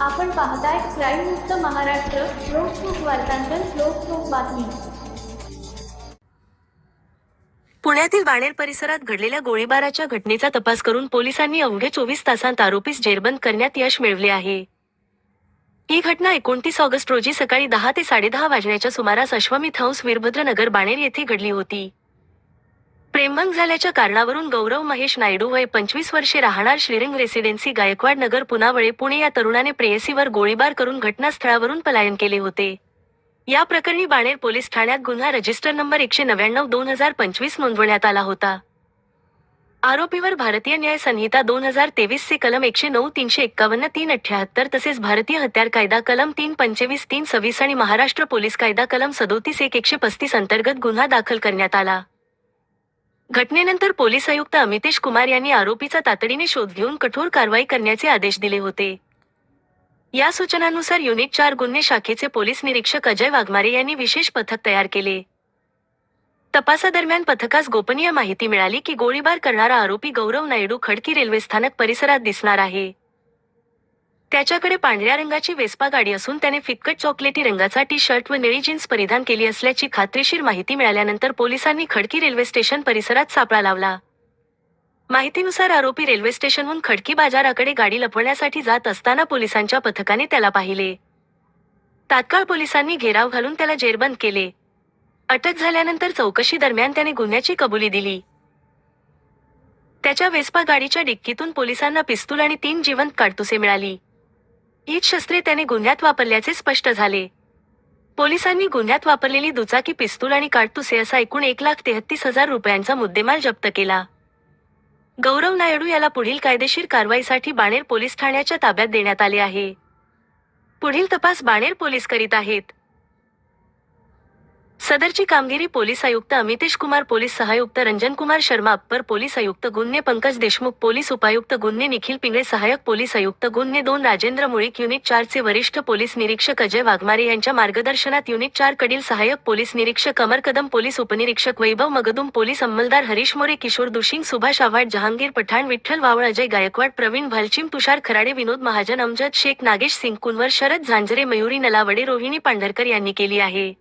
आपण पाहताय क्राईम मुक्त महाराष्ट्र लोकसुख वार्तांकन लोकसुख बातमी. पुण्यातील बाणेर परिसरात घडलेल्या गोळीबाराच्या घटनेचा तपास करून पोलिसांनी अवघे चोवीस तासांत आरोपीस जेरबंद करण्यात यश मिळवले आहे. ही घटना एकोणतीस ऑगस्ट रोजी सकाळी दहा ते साडेदहा वाजण्याच्या सुमारास अश्वमेध हंस वीरभद्रनगर बाणेर येथे घडली होती. प्रेमभंग झाल्याच्या कारणावरून गौरव महेश नायडू वय पंचवीस वर्षे राहणार श्रीरंग रेसिडेन्सी गायकवाड नगर पुनावळे पुणे या तरुणाने प्रेयसीवर गोळीबार करून घटनास्थळावरून पलायन केले होते. या प्रकरणी बाणेर पोलीस ठाण्यात गुन्हा रजिस्टर नंबर एकशे नव्याण्णव दोन हजार पंचवीस नोंदवण्यात आला होता. आरोपीवर भारतीय न्याय संहिता दोन हजार तेवीस चे कलम एकशे नऊ तीनशे एक्कावन्न तीन अठ्याहत्तर तसेच भारतीय हत्यार कायदा कलम तीन पंचवीस तीन सव्वीस आणि महाराष्ट्र पोलीस कायदा कलम सदोतीस एक एकशे पस्तीस अंतर्गत गुन्हा दाखल करण्यात आला. घटनेनंतर पोलीस आयुक्त अमितेश कुमार यांनी आरोपीचा तातडीने शोध घेऊन कठोर कारवाई करण्याचे आदेश दिले होते. या सूचनानुसार युनिट चार गुन्हे शाखेचे पोलीस निरीक्षक अजय वाघमारे यांनी विशेष पथक तयार केले. तपासादरम्यान पथकास गोपनीय माहिती मिळाली की गोळीबार करणारा आरोपी गौरव नायडू खडकी रेल्वे स्थानक परिसरात दिसणार आहे. त्याच्याकडे पांढऱ्या रंगाची वेस्पा गाडी असून त्याने फिक्कट चॉकलेटी रंगाचा टी शर्ट व निळी जीन्स परिधान केली असल्याची खात्रीशीर माहिती मिळाल्यानंतर पोलिसांनी खडकी रेल्वे स्टेशन परिसरात सापळा लावला. माहितीनुसार आरोपी रेल्वे स्टेशनहून खडकी बाजाराकडे गाडी लपवण्यासाठी जात असताना पोलिसांच्या पथकाने त्याला पाहिले. तात्काळ पोलिसांनी घेराव घालून त्याला जेरबंद केले. अटक झाल्यानंतर चौकशी दरम्यान त्याने गुन्ह्याची कबुली दिली. त्याच्या वेस्पा गाडीच्या डिक्कीतून पोलिसांना पिस्तूल आणि तीन जिवंत काडतुसे मिळाली. हीच शस्त्रे त्याने गुन्ह्यात वापरल्याचे स्पष्ट झाले. पोलिसांनी गुन्ह्यात वापरलेली दुचाकी पिस्तूल आणि काडतुसे असा एकूण एक लाख तेहतीस हजार रुपयांचा मुद्देमाल जप्त केला. गौरव नायडू याला पुढील कायदेशीर कारवाईसाठी बाणेर पोलीस ठाण्याच्या ताब्यात देण्यात आले आहे. पुढील तपास बाणेर पोलीस करीत आहेत. सदरची कामगिरी पोलीस आयुक्त अमितेश कुमार पोलीस सहायुक्त रंजन कुमार शर्मा अप्पर पोलीस आयुक्त गुन्हे पंकज देशमुख पोलीस उपायुक्त गुन्हे निखिल पिंगळे सहाय्यक पोलीस आयुक्त गुन्हे दोन राजेंद्र मुळीक युनिट चारचे वरिष्ठ पोलीस निरीक्षक अजय वाघमारे यांच्या मार्गदर्शनात युनिट चार कडील सहाय्यक पोलीस निरीक्षक अमर कदम पोलीस उपनिरीक्षक वैभव मगदुम पोलीस अंमलदार हरीश मोरे किशोर दुशिंग सुभाष आव्हाड जहांगीर पठाण विठ्ठल वावळ अजय गायकवाड प्रवीण भालचिम तुषार खराडे विनोद महाजन अमजद शेख नागेश सिंग कुंवर शरद झांजरे मयुरी नलावडे रोहिणी पांढरकर यांनी केली आहे.